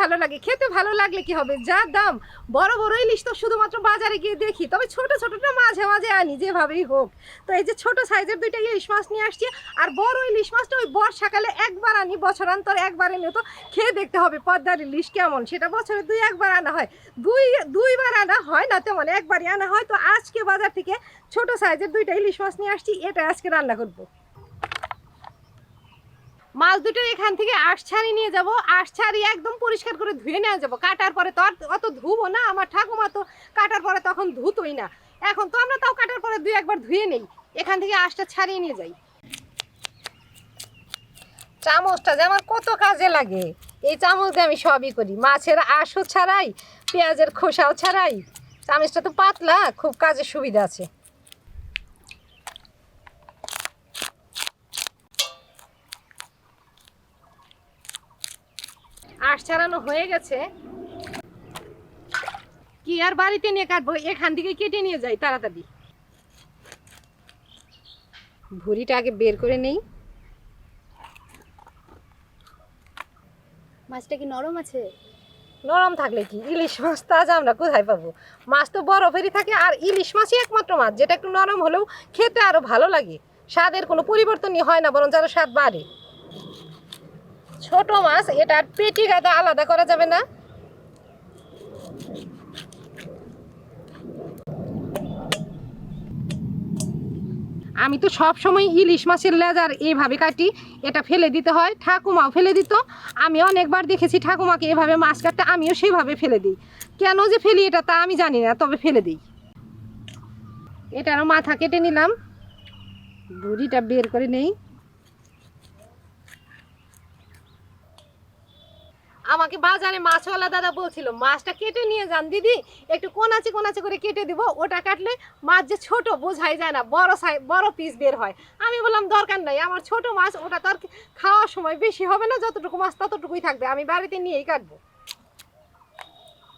ভালো লাগে, খেতে ভালো লাগলে কি হবে? যা দাম। বড় বড় ইলিশ তো শুধুমাত্র বাজারে গিয়ে দেখি, তবে ছোট ছোটটা মাঝে মাঝে আনি, যেভাবেই হোক। তো এই যে ছোট সাইজের দুইটা ইলিশ মাছ নিয়ে আসছি, আর বড় ইলিশ মাছটা ওই বর্ষাকালে একবার আনি, বছরান্তর একবার এনে তো খেয়ে দেখতে হবে পদ্মার ইলিশ কেমন। সেটা বছরে দুই, একবার আনা হয়। দুই, দুইবার আনা হয় না তেমন, একবারই আনা হয়। তো আজকে বাজার থেকে ছোট সাইজের দুইটা ইলিশ মাছ নিয়ে আসছি, এটা আজকে রান্না করব। মাছ দুটো এখান থেকে আঁশ ছাড়ি নিয়ে যাব। আঁশ ছাড়ি একদম পরিষ্কার করে ধুয়ে নেওয়া যাব। কাটার পরে তো আর অত ধুবো না, আমার ঠাকুমা তো কাটার পরে তখন ধুতোই না। এখন তো আমরা তাও কাটার পরে দুই একবার ধুয়ে নেই। এখান থেকে আশটা ছাড়িয়ে নিয়ে যাই। চামচটা যে আমার কত কাজে লাগে। এই চামচ দিয়ে আমি সবই করি। মাছের আঁশও ছাড়াই, পেঁয়াজের খোসাও ছাড়াই। চামচটা তো পাতলা, খুব কাজের সুবিধা আছে। আঁশ ছাড়ানো হয়ে গেছে। কি আর বাড়িতে নিয়ে কাটবো এখান থেকে কেটে নিয়ে যাই তাড়াতাড়ি। ভুড়িটা আগে বের করে নেই। মাছটা কি নরম আছে? নরম থাকলে কি? ইলিশ মাছ তাজা আমরা কোথায় পাবো? মাছ তো বরফেরই থাকে আর ইলিশ মাছই একমাত্র মাছ যেটা একটু নরম হলেও খেতে আরও ভালো লাগে। স্বাদের কোনো পরিবর্তনই হয় না বরং আরও স্বাদ বাড়ে। ছোট মাছ এটার পেটি গাদা আলাদা করা যাবে না। আমি তো সব সময় ইলিশ মাছের লেজার এইভাবে কাটি, এটা ফেলে দিতে হয়, ঠাকুমাও ফেলে দিত। আমি অনেকবার দেখেছি ঠাকুমাকে এভাবে মাছ কাটতে, আমিও সেভাবে ফেলে দিই। কেন যে ফেলি এটা তা আমি জানি না, তবে ফেলে দিই। এটারও মাথা কেটে নিলাম। বুড়িটা বের করে নেই। আমাকে বাজারে মাছওয়ালা দাদা বলছিল, মাছটা কেটে নিয়ে যান দিদি, একটু কোনাচে কোনাচে করে কেটে দিব, ওটা কাটলে মাছ যে ছোট বোঝাই যায় না, বড় সাই বড় পিস বের হয়। আমি বললাম, দরকার নাই, আমার ছোট মাছ, ওটা তো আর খাওয়ার সময় বেশি হবে না, যতটুকু মাছ ততটুকুই থাকবে, আমি বাড়িতে নিয়েই কাটবো।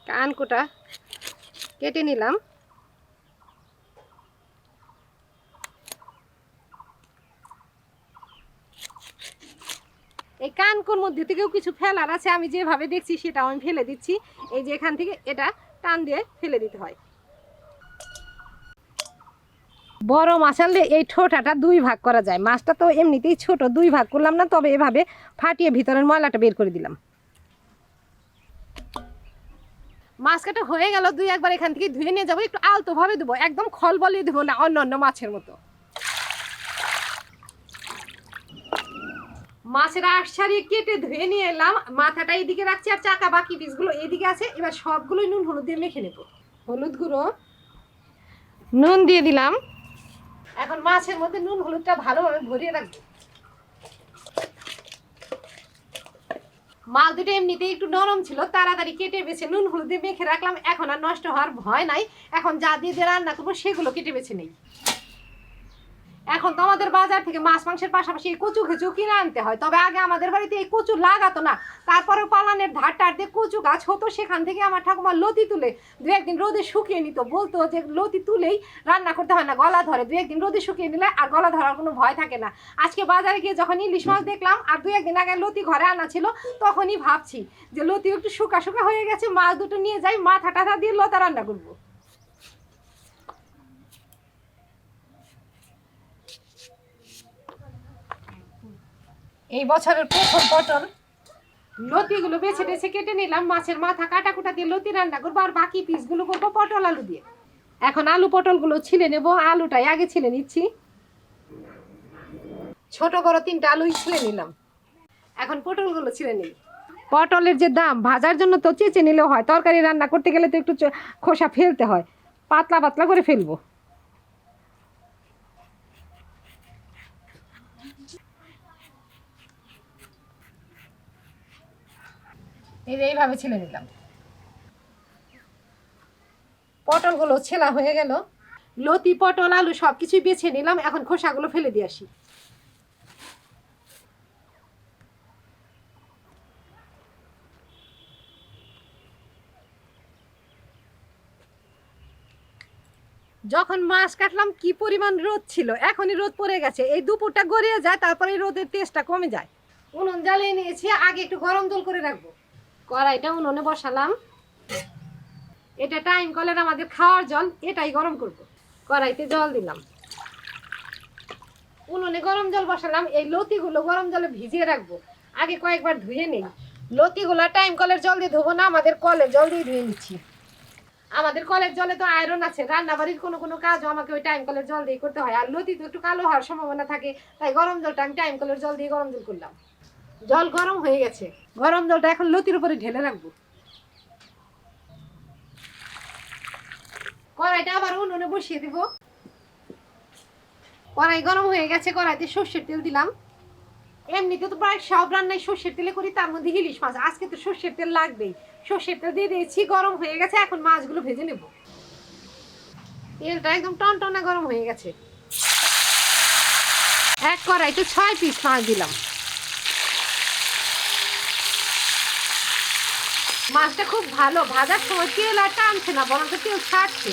কানকুটা কেটে নিলাম। এই কানকুর মধ্যে থেকেও কিছু ফেলার আছে, আমি যেভাবে দেখছি সেটাও আমি ফেলে দিচ্ছি। এই যে এখান থেকে এটা টান দিয়ে ফেলে দিতে হয়। বড় মাছ আনলে এই ঠোঁটাটা দুই ভাগ করা যায়। মাছটা তো এমনিতেই ছোট, দুই ভাগ করলাম না, তবে এভাবে ফাটিয়ে ভিতরের ময়লাটা বের করে দিলাম। মাছ কাটা হয়ে গেল, দুই একবার এখান থেকে ধুয়ে নিয়ে যাব, একটু আলতোভাবে দেবো একদম খল বলিয়ে দেবো না অন্য অন্য মাছের মতো। মাছের ছাড়িয়ে কেটে ধুয়ে নিয়ে এলাম। মাথাটা এইদিকে রাখছি আর চাকা বাকি পিসগুলো এইদিকে আছে। এবার সবগুলোই নুন হলুদ দিয়ে মেখে নেব। হলুদ গুঁড়ো, নুন দিয়ে দিলাম। এখন মাছের মধ্যে নুন হলুদটা ভালোভাবে ভরিয়ে রাখব। মাছ দুটো এমনিতেই একটু নরম ছিল, তাড়াতাড়ি কেটে বেছে নুন হলুদ দিয়ে মেখে রাখলাম। এখন আর নষ্ট হওয়ার ভয় নাই। এখন যা দিয়ে রান্না করব, সেগুলো কেটে বেছে নেই। এখন তো আমাদের বাজার থেকে মাছ মাংসের পাশাপাশি এই কচু খেচু কিনে আনতে হয়। তবে আগে আমাদের বাড়িতে এই কচু লাগাতো না। তারপরে পালানের ধার টার দিয়ে কচু গাছ হতো, সেখান থেকে আমার ঠাকুমা লতি তুলে দু একদিন রোদে শুকিয়ে নিত। বলতো যে লতি তুলেই রান্না করতে হয় না, গলা ধরে। দু একদিন রোদে শুকিয়ে নিলে আর গলা ধরার কোনো ভয় থাকে না। আজকে বাজারে গিয়ে যখন ইলিশ মাছ দেখলাম, আর দু একদিন আগে লতি ঘরে আনা ছিল, তখনই ভাবছি যে লতি একটু শুকা শুকা হয়ে গেছে, মাছ দুটো নিয়ে যাই, মাথা টাথা দিয়ে লতা রান্না করব। এই বছরের প্রথম পটল। লতিগুলো বেছে বেছে কেটে নিলাম, মাছের মাথা কাটা কুটা দিয়ে লতি রান্না করব, আর বাকি পিসগুলো করব পটল আলু দিয়ে। এখন আলু পটলগুলো ছিলে নেব, আলুটাই আগে ছিলে নিচ্ছি। ছোট বড় তিনটা আলুই ছিলে নিলাম। এখন পটলগুলো ছিলে নিই। পটলের যে দাম, ভাজার জন্য তো চেঁচে নিলেও হয়, তরকারি রান্না করতে গেলে তো একটু খোসা ফেলতে হয়। পাতলা পাতলা করে ফেলব। এই এইভাবে ছিলে নিলাম পটলগুলো ছেলা হয়ে গেল। লতি, পটল, আলু সব কিছুই বেছে নিলাম, এখন খোসাগুলো ফেলে দিয়ে আসি। যখন মাছ কাটলাম, কি পরিমাণ রোদ ছিল। এখনই রোদ পড়ে গেছে। এই দুপুরটা গড়িয়ে যায়, তারপরে রোদের তেজটা কমে যায়। উনুন জ্বালিয়ে নিয়েছি, আগে একটু গরম জল করে রাখব। কড়াইটা উনুনে বসালাম। এটা টাইম কলের আমাদের খাওয়ার জল, এটাই গরম করব। কড়াইতে জল দিলাম। উনুনে গরম জল বসালাম, এই লতিগুলো গরম জলে ভিজিয়ে রাখব। আগে কয়েকবার ধুয়ে নেই। লতিগুলো টাইম কলের জল দিয়ে ধোবো না, আমাদের কলের জল দিয়ে ধুয়ে নিচ্ছি। আমাদের কলের জলে তো আয়রন আছে, রান্নাবাড়ির কোনো কোনো কাজও আমাকে ওই টাইম কলের জল দিয়ে করতে হয়। আর লতি তো একটু কালো হওয়ার সম্ভাবনা থাকে, তাই গরম জলটা আমি টাইম কলের জল দিয়ে গরম জল করলাম। জল গরম হয়ে গেছে। গরম জলটা এখন লতির উপরে ঢেলে রাখব। কড়াইটা আবার উনুনে বসিয়ে দিব। কড়াই গরম হয়ে গেছে, কড়াইতে সর্ষের তেল দিলাম। এমনিতে তো প্রায় সব রান্নায় সর্ষের তেলে করি, তার মধ্যে ইলিশ মাছ। আজকে তো সর্ষের তেল লাগবেই। সর্ষের তেল দিয়ে দিয়েছি, গরম হয়ে গেছে, এখন মাছগুলো ভেজে নেব। তেলটা একদম টনটনা গরম হয়ে গেছে। এক কড়াইতে ছয় পিস মাছ দিলাম। মাছটা খুব ভালো। ভাজার সময় তেল আর টানছে না বরং তেল ছাড়ছে।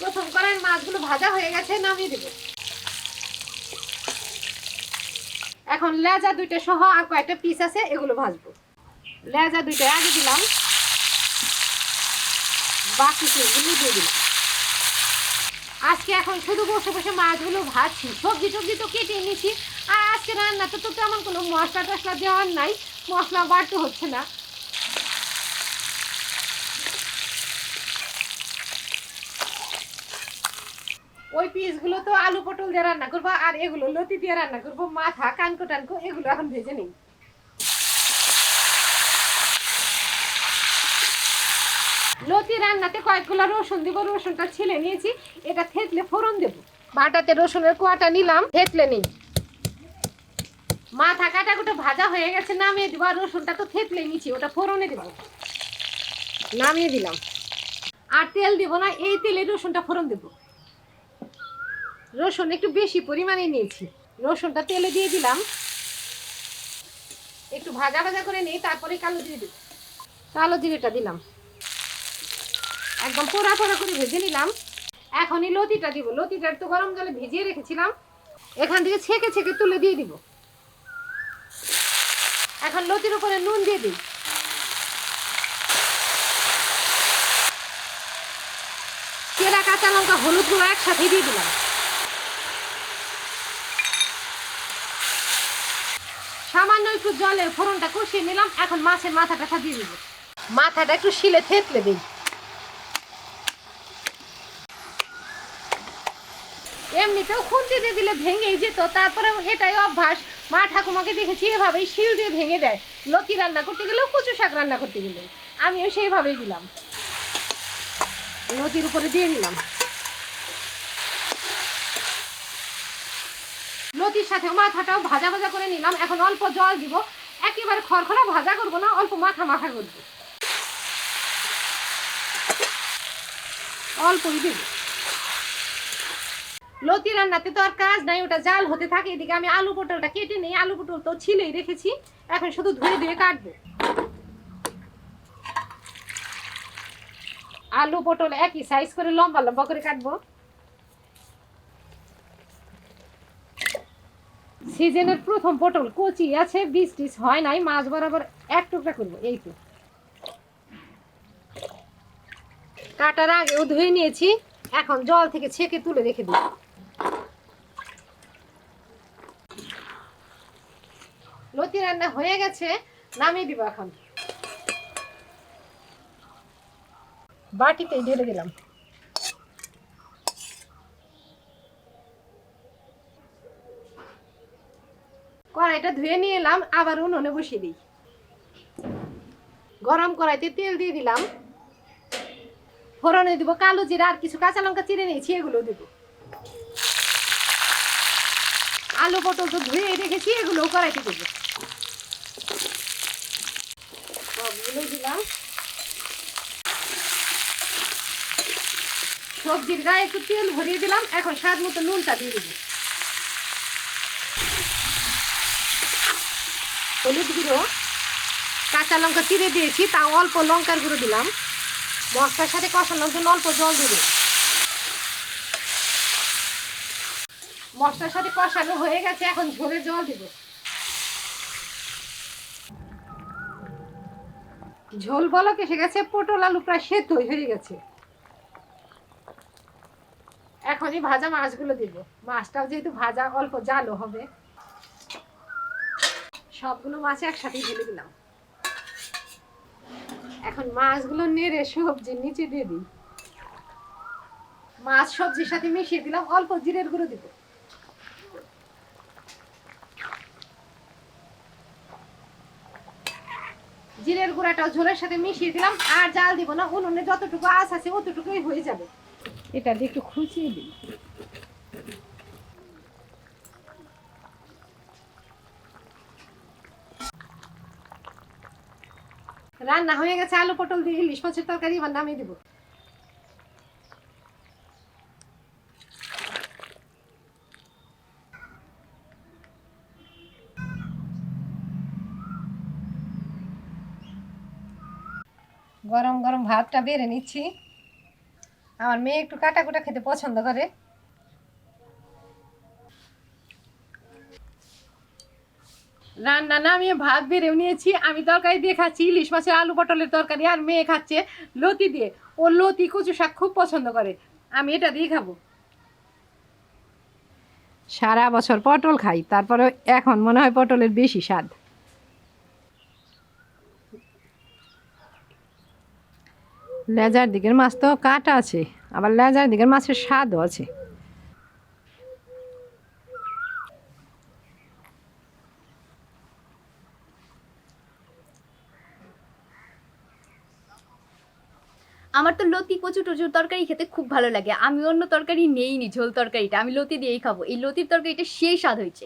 প্রথম করার মাছগুলো ভাজা হয়ে গেছে, নামিয়ে দেবো। এখন লেজা দুইটা সহ আর কয়েকটা পিস আছে, এগুলো ভাজবো। লেজা দুইটা আগে দিলাম। বাকি পিসগুলো দিয়ে দিলাম। আজকে এখন শুধু বসে বসে মাছগুলো ভাজছি। সবজি টবজি তো কেটে নিয়েছি আর আজকে রান্নাতে তো তেমন কোনো মশলা টশলা দেওয়ার নাই, মশলা বাড়তে হচ্ছে না। ওই পিসগুলো তো আলু পটল দিয়ে রান্না করব, আর এগুলো লতি দিয়ে রান্না করব, মাথা, কানকো টানকো, এগুলো এখন ভেজে নেই। লতি রান্নাতে কয়েকগুলো রসুন দিব, রসুনটা ছিলে নিয়েছি, এটা থেতলে ফোড়ন দেবো। বাটাতে রসুনের কোয়াটা নিলাম, থেতলে নেই। মাথা কাটা কুটো ভাজা হয়ে গেছে, নামিয়ে দিব, আর রসুনটা তো থেতলে নিয়েছি ওটা ফোড়নে দেবো। নামিয়ে দিলাম। আর তেল দিব না, এই তেলে রসুনটা ফোড়ন দেবো। রসুন একটু বেশি পরিমাণে নিয়েছি। রসুনটা তেলে দিয়ে দিলাম। একটু ভাজা ভাজা করে নিই তারপরে কালো জিরে দিব। কালো জিরেটা দিলাম। একদম পোড়া পোড়া করে ভেজে নিলাম। এখনই লতিটা দিব। লতিটা তো গরম জলে ভিজিয়ে রেখেছিলাম। এখান থেকে ছেঁকে ছেঁকে তুলে দিয়ে দিব। এখন লতির উপরে নুন দিয়ে দিই। কেরা কাঁচা লঙ্কা, হলুদ গুঁড়ো একসাথে দিয়ে দিলাম। সামান্য একটু জলের ফোড়নটা কষিয়ে নিলাম, এখন মাছের মাথাটা দিয়ে দিব। মাথাটা একটু শিলে থেতলে দিই। এমনিতেও খুন্তি দিয়ে দিলে ভেঙেই যেত তারপরে এটাই অভ্যাস। মা ঠাকুমাকে দেখেছি, এভাবেই শিল দিয়ে ভেঙে দেয়। লতি রান্না করতে গেলেও কচু শাক রান্না করতে গেলে আমিও সেইভাবেই দিলাম। লতির উপরে দিয়ে দিলাম। লতির সাথে মাথাটাও ভাজা ভাজা করে নিলাম। এখন অল্প জল দিব। একেবারে খড়খড়া ভাজা করব না, অল্প মাখা মাখা করব। অল্পই দেব। লতি রান্নাতে তো আর কাজ নাই, ওটা জাল হতে থাকে, এদিকে আমি আলু পটলটা কেটে নেই, আলু পটল তো ছিলেই রেখেছি, এখন শুধু ধুয়ে ধুয়ে কাটবো। আলু পটল একই সাইজ করে, লম্বা লম্বা করে কাটবো। সিজনের প্রথম পটল কচি আছে বীজ টিস হয় নাই, মাছ বরাবর এক টুকরা করব, এই তো। কাটার আগেও ধুয়ে নিয়েছি, এখন জল থেকে ছেঁকে তুলে রেখে দিই। লতি রান্না হয়ে গেছে, নামিয়ে দিব এখন। বাটিতে ঢেলে দিলাম। কড়াইটা ধুয়ে নিয়ে এলাম, আবার উনুনে বসিয়ে দিই। গরম কড়াইতে তেল দিয়ে দিলাম। ফোড়নে দিব কালো জিরা, আর কিছু কাঁচা লঙ্কা চিড়ে নিয়েছি, এগুলো দেব। আলু পটল তো ধুয়ে রেখেছি এগুলো কড়াইতে দেবো সবগুলো দিলাম সবজির গায়ে একটু তেল ভরিয়ে দিলাম, এখন স্বাদ মতো নুনটা দিয়ে দিব। হলুদ গুঁড়ো, কাঁচা লঙ্কা চিড়ে দিয়েছি তাও অল্প লঙ্কার গুঁড়ো দিলাম। মশলার সাথে কষানোর জন্য অল্প জল দেবে মশলার সাথে কষানো হয়ে গেছে, এখন ঝোলে জল দেব। ঝোল বলক এসে গেছে, পটল, আলু প্রায় সেদ্ধ হয়ে গেছে। এখনই ভাজা মাছগুলো দিব। মাছটাও যেহেতু ভাজা, অল্প জালও হবে। সবগুলো মাছ একসাথে ঢেলে দিলাম। এখন মাছগুলো নেড়ে সবজির নিচে দিয়ে দিই। মাছ সবজির সাথে মিশিয়ে দিলাম, অল্প জিরের গুঁড়ো দিব। জিরের গুঁড়াটাও ঝোলের সাথে মিশিয়ে দিলাম, আর জাল দিব না। উনুনে যতটুকু আঁচ আছে অতটুকুই হয়ে যাবে। এটা দিয়ে একটু খুঁচিয়ে দিই। রান্না হয়ে গেছে, আলু পটল দিয়ে ইলিশ মাছের তরকারি, এবার নামিয়ে দিব। গরম গরম ভাতটা বেড়ে নিচ্ছি। আমার মেয়ে একটু কাটা কুটা খেতে পছন্দ করে। রান্না নামিয়ে ভাত বেড়েও নিয়েছি আমি তরকারি দিয়ে খাচ্ছি ইলিশ মাছের আলু পটলের তরকারি আর মেয়ে খাচ্ছে লতি দিয়ে। ও লতি কচু শাক খুব পছন্দ করে আমি এটা দিয়ে খাব। সারা বছর পটল খাই তারপরে এখন মনে হয় পটলের বেশি স্বাদ। লেজার দিকের মাছ তো কাটা আছে, আবার লেজার দিকের মাছের স্বাদও আছে। আমার তো লতি কচু টচুর তরকারি খেতে খুব ভালো লাগে। আমি অন্য তরকারি নেইনি ঝোল তরকারিটা, আমি লতি দিয়েই খাব। এই লতির তরকারিটা সেই স্বাদ হয়েছে।